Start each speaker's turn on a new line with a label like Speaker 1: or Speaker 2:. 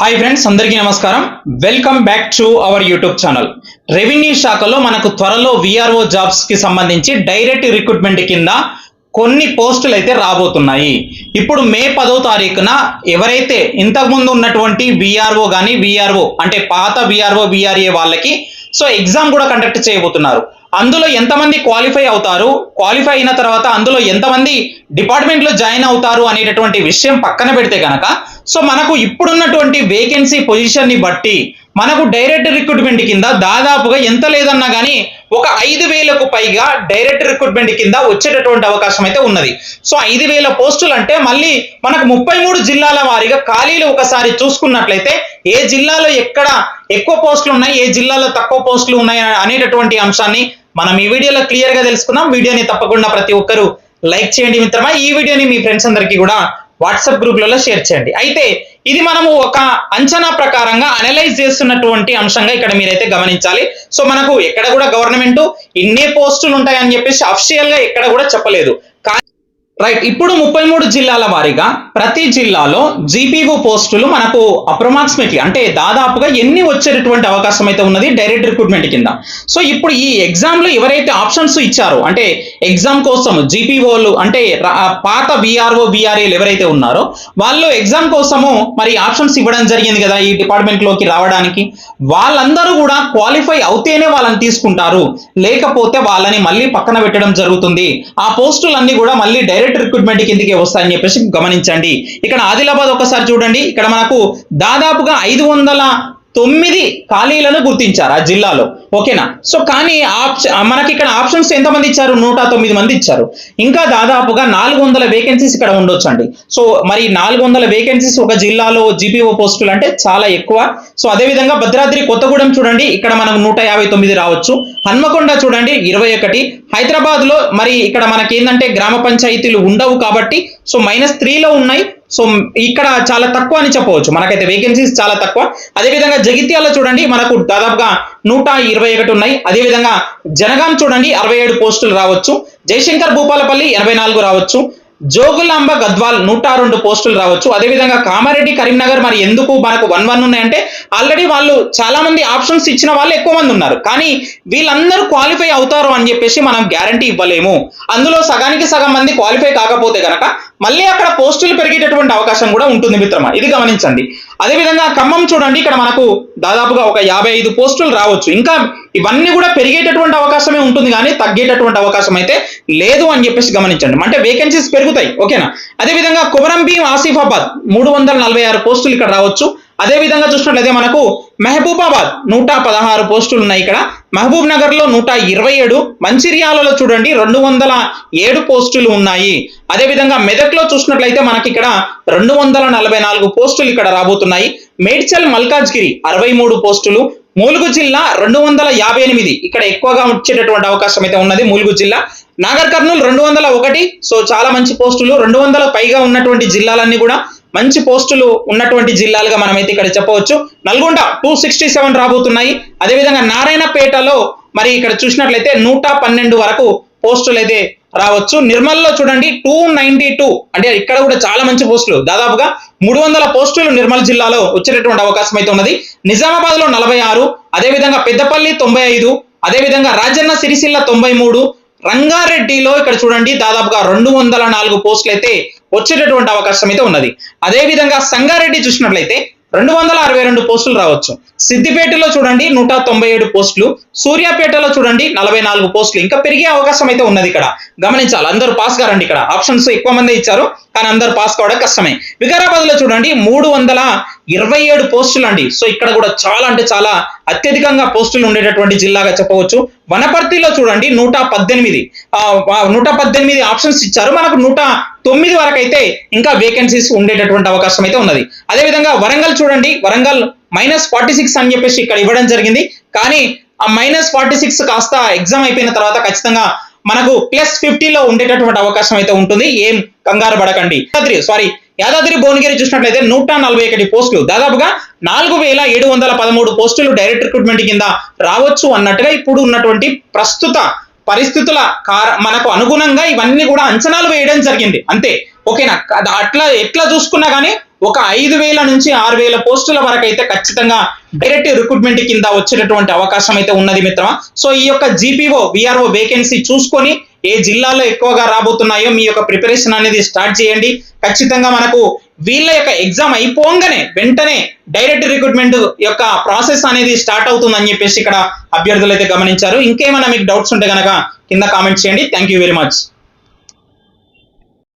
Speaker 1: Hi friends అందరికీ నమస్కారం. Welcome back to our YouTube channel revenue శాఖలో మనకు త్వరలో విఆర్ఓ జాబ్స్కి సంబంధించి డైరెక్ట్ రిక్రూట్మెంట్ కింద కొన్ని పోస్టులు అయితే రాబోతున్నాయి. ఇప్పుడు మే పదో తారీఖున ఎవరైతే ఇంతకుముందు ఉన్నటువంటి విఆర్ఓ కానీ విఆర్ఓ అంటే పాత విఆర్ఓ విఆర్ఏ వాళ్ళకి సో ఎగ్జామ్ కూడా కండక్ట్ చేయబోతున్నారు. అందులో ఎంతమంది క్వాలిఫై అవుతారు? క్వాలిఫై అయిన తర్వాత అందులో ఎంతమంది డిపార్ట్మెంట్లో జాయిన్ అవుతారు అనేటటువంటి విషయం పక్కన పెడితే కనుక సో మనకు ఇప్పుడున్నటువంటి వేకెన్సీ పొజిషన్ని బట్టి మనకు డైరెక్ట్ రిక్రూట్మెంట్ కింద దాదాపుగా ఎంత లేదన్నా కానీ ఒక ఐదు వేలకు పైగా డైరెక్ట్ రిక్రూట్మెంట్ కింద వచ్చేటటువంటి అవకాశం అయితే ఉన్నది. సో ఐదు వేల పోస్టులు అంటే మళ్ళీ మనకు ముప్పై మూడు జిల్లాల వారీగా ఖాళీలు ఒకసారి చూసుకున్నట్లయితే ఏ జిల్లాలో ఎక్కడ ఎక్కువ పోస్టులు ఉన్నాయి ఏ జిల్లాలో తక్కువ పోస్టులు ఉన్నాయి అనేటటువంటి అంశాన్ని మనం ఈ వీడియోలో క్లియర్గా తెలుసుకున్నాం వీడియోని తప్పకుండా ప్రతి ఒక్కరూ లైక్ చేయండి మిత్రమా. ఈ వీడియోని మీ ఫ్రెండ్స్ అందరికీ కూడా వాట్సాప్ గ్రూప్లలో షేర్ చేయండి. అయితే ఇది మనము ఒక అంచనా ప్రకారంగా అనలైజ్ చేస్తున్నటువంటి అంశంగా ఇక్కడ మీరైతే గమనించాలి. సో మనకు ఎక్కడ కూడా గవర్నమెంట్ ఇన్నే పోస్టులు ఉంటాయని చెప్పేసి అఫిషియల్గా ఎక్కడ కూడా చెప్పలేదు. కానీ రైట్ ఇప్పుడు ముప్పై మూడు జిల్లాల వారీగా ప్రతి జిల్లాలో జీపీఓ పోస్టులు మనకు అప్రమాక్సిమేట్లీ అంటే దాదాపుగా ఎన్ని వచ్చేటటువంటి అవకాశం అయితే ఉన్నది డైరెక్ట్ రిక్రూట్మెంట్ కింద. సో ఇప్పుడు ఈ ఎగ్జామ్లో ఎవరైతే ఆప్షన్స్ ఇచ్చారో అంటే ఎగ్జామ్ కోసం జీపీఓలు అంటే పాత విఆర్ఓ విఆర్ఏలు ఎవరైతే ఉన్నారో వాళ్ళు ఎగ్జామ్ కోసము మరి ఆప్షన్స్ ఇవ్వడం జరిగింది కదా ఈ డిపార్ట్మెంట్లోకి రావడానికి. వాళ్ళందరూ కూడా క్వాలిఫై అవుతేనే వాళ్ళని తీసుకుంటారు. లేకపోతే వాళ్ళని మళ్ళీ పక్కన పెట్టడం జరుగుతుంది. ఆ పోస్టులన్నీ కూడా మళ్ళీ డైరెక్ట్ రిక్రూట్మెంట్ కిందకి వస్తాయని చెప్పేసి గమనించండి. ఇక్కడ ఆదిలాబాద్ ఒకసారి చూడండి. ఇక్కడ మనకు దాదాపుగా ఐదు వందల తొమ్మిది ఖాళీలను గుర్తించారు ఆ జిల్లాలో. ఓకేనా? సో కానీ ఆప్షన్ మనకి ఇక్కడ ఆప్షన్స్ ఎంతమంది ఇచ్చారు? నూట తొమ్మిది మంది ఇచ్చారు. ఇంకా దాదాపుగా నాలుగు వందల వేకెన్సీస్ ఇక్కడ ఉండొచ్చు అండి సో మరి నాలుగు వందల వేకెన్సీస్ ఒక జిల్లాలో జీపీఓ పోస్టులు అంటే చాలా ఎక్కువ. సో అదేవిధంగా భద్రాద్రి కొత్తగూడెం చూడండి ఇక్కడ మనకు నూట యాభై తొమ్మిది రావచ్చు. హన్మకొండ చూడండి ఇరవై ఒకటి. హైదరాబాద్లో మరి ఇక్కడ మనకి ఏంటంటే గ్రామ పంచాయతీలు ఉండవు కాబట్టి సో మైనస్ త్రీలో ఉన్నాయి. సో ఇక్కడ చాలా తక్కువ అని చెప్పవచ్చు. మనకైతే వేకెన్సీస్ చాలా తక్కువ. అదేవిధంగా జగిత్యాల చూడండి మనకు దాదాపుగా నూట ఇరవై ఒకటి ఉన్నాయి. అదేవిధంగా జనగాం చూడండి అరవై ఏడు పోస్టులు రావచ్చు. జయశంకర్ భూపాలపల్లి ఎనభై నాలుగు రావచ్చు. జోగులాంబ గద్వాల్ నూట రెండు పోస్టులు రావచ్చు. అదేవిధంగా కామారెడ్డి కరీంనగర్ మరి ఎందుకు మనకు వన్ వన్ ఉన్నాయంటే ఆల్రెడీ వాళ్ళు చాలా మంది ఆప్షన్స్ ఇచ్చిన వాళ్ళు ఎక్కువ మంది ఉన్నారు. కానీ వీళ్ళందరూ క్వాలిఫై అవుతారు అని చెప్పేసి మనం గ్యారంటీ ఇవ్వలేము. అందులో సగానికి సగం మంది క్వాలిఫై కాకపోతే కనుక మళ్ళీ అక్కడ పోస్టులు పెరిగేటటువంటి అవకాశం కూడా ఉంటుంది మిత్రమా. ఇది గమనించండి. అదేవిధంగా ఖమ్మం చూడండి ఇక్కడ మనకు దాదాపుగా ఒక యాభై ఐదు పోస్టులు రావచ్చు. ఇంకా ఇవన్నీ కూడా పెరిగేటటువంటి అవకాశమే ఉంటుంది కానీ తగ్గేటటువంటి అవకాశం అయితే లేదు అని చెప్పేసి గమనించండి. అంటే వేకెన్సీస్ పెరుగుతాయి ఓకేనా అదేవిధంగా కుమరం భీం ఆసిఫాబాద్ మూడు వందల నలభై ఆరు పోస్టులు ఇక్కడ రావచ్చు. అదే విధంగా చూసినట్లయితే మనకు మహబూబాబాద్ నూట పదహారు పోస్టులు ఉన్నాయి ఇక్కడ. మహబూబ్ నగర్లో నూట ఇరవై ఏడు మంచిర్యాలలో చూడండి రెండు వందల ఏడు పోస్టులు ఉన్నాయి. అదే విధంగా మెదక్లో చూసినట్లయితే మనకి ఇక్కడ రెండు వందల నలభై నాలుగు పోస్టులు ఇక్కడ రాబోతున్నాయి. మేడ్చల్ మల్కాజ్గిరి అరవై మూడు పోస్టులు ములుగు జిల్లా రెండు వందల యాభై ఎనిమిది. ఇక్కడ ఎక్కువగా వచ్చేటటువంటి అవకాశం అయితే ఉన్నది ములుగు జిల్లా. నాగర్ కర్నూలు రెండు వందల ఒకటి. సో చాలా మంచి పోస్టులు. రెండు వందల పైగా ఉన్నటువంటి జిల్లాలన్నీ కూడా మంచి పోస్టులు ఉన్నటువంటి జిల్లాలుగా మనమైతే ఇక్కడ చెప్పవచ్చు. నల్గొండ టూ సిక్స్టీ సెవెన్ రాబోతున్నాయి. అదేవిధంగా నారాయణపేటలో మరి ఇక్కడ చూసినట్లయితే నూట పన్నెండు వరకు పోస్టులు అయితే రావచ్చు. నిర్మల్లో చూడండి టూ నైన్టీ టూ అంటే ఇక్కడ కూడా చాలా మంచి పోస్టులు. దాదాపుగా మూడు వందల పోస్టులు నిర్మల్ జిల్లాలో వచ్చేటటువంటి అవకాశం అయితే ఉన్నది. నిజామాబాద్లో నలభై ఆరు అదేవిధంగా పెద్దపల్లి తొంభై ఐదు అదేవిధంగా రాజన్న సిరిసిల్ల తొంభై మూడు రంగారెడ్డిలో ఇక్కడ చూడండి దాదాపుగా రెండు వందల నాలుగు పోస్టులు అయితే వచ్చేటటువంటి అవకాశం అయితే ఉన్నది. అదే విధంగా సంగారెడ్డి చూసినట్లయితే రెండు వందల అరవై రెండు పోస్టులు రావచ్చు. సిద్దిపేటలో చూడండి నూట తొంభై ఏడు పోస్టులు. సూర్యాపేటలో చూడండి నలభై నాలుగు పోస్టులు. ఇంకా పెరిగే అవకాశం అయితే ఉన్నది ఇక్కడ. గమనించాలి. అందరూ పాస్ కారండి ఇక్కడ. ఆప్షన్స్ ఎక్కువ మంది ఇచ్చారు. కానీ అందరు పాస్ కావడం కష్టమే. వికారాబాద్లో చూడండి మూడు వందల ఇరవై ఏడు పోస్టులు అండి సో ఇక్కడ కూడా చాలా అంటే చాలా అత్యధికంగా పోస్టులు ఉండేటటువంటి జిల్లాగా చెప్పవచ్చు. వనపర్తిలో చూడండి నూట పద్దెనిమిది. నూట పద్దెనిమిది ఆప్షన్స్ ఇచ్చారు. మనకు నూట తొమ్మిది వరకు అయితే ఇంకా వేకెన్సీస్ ఉండేటటువంటి అవకాశం అయితే ఉన్నది. అదేవిధంగా వరంగల్ చూడండి వరంగల్ మైనస్ ఫార్టీ సిక్స్ అని చెప్పేసి ఇక్కడ ఇవ్వడం జరిగింది. కానీ ఆ మైనస్ ఫార్టీ సిక్స్ కాస్త ఎగ్జామ్ అయిపోయిన తర్వాత ఖచ్చితంగా మనకు ప్లస్ ఫిఫ్టీలో ఉండేటటువంటి అవకాశం అయితే ఉంటుంది. ఏం కంగారు పడకండి. సారీ యాదాద్రి భువనగిరి చూసినట్లయితే నూట నలభై ఒకటి పోస్టులు. దాదాపుగా నాలుగు వేల ఏడు వందల పదమూడు పోస్టులు డైరెక్ట్ రిక్రూట్మెంట్ కింద రావచ్చు అన్నట్టుగా ఇప్పుడు ఉన్నటువంటి ప్రస్తుత పరిస్థితుల కార మనకు అనుగుణంగా ఇవన్నీ కూడా అంచనాలు వేయడం జరిగింది. అంతే. ఓకేనా? అట్లా ఎట్లా చూసుకున్నా కానీ ఒక ఐదు వేల నుంచి ఆరు వేల పోస్టుల వరకు అయితే ఖచ్చితంగా డైరెక్ట్ రిక్రూట్మెంట్ కింద వచ్చేటటువంటి అవకాశం అయితే ఉన్నది మిత్రమా? సో ఈ యొక్క జీపీఓ విఆర్ఓ వేకెన్సీ చూసుకొని ఏ జిల్లాలో ఎక్కువగా రాబోతున్నాయో మీ యొక్క ప్రిపరేషన్ అనేది స్టార్ట్ చేయండి. ఖచ్చితంగా మనకు వీళ్ళ యొక్క ఎగ్జామ్ అయిపోగానే వెంటనే డైరెక్ట్ రిక్రూట్మెంట్ యొక్క ప్రాసెస్ అనేది స్టార్ట్ అవుతుందని చెప్పేసి ఇక్కడ అభ్యర్థులు అయితే గమనించారు. ఇంకేమైనా మీకు డౌట్స్ ఉంటే కనుక కింద కామెంట్ చేయండి. Thank you very much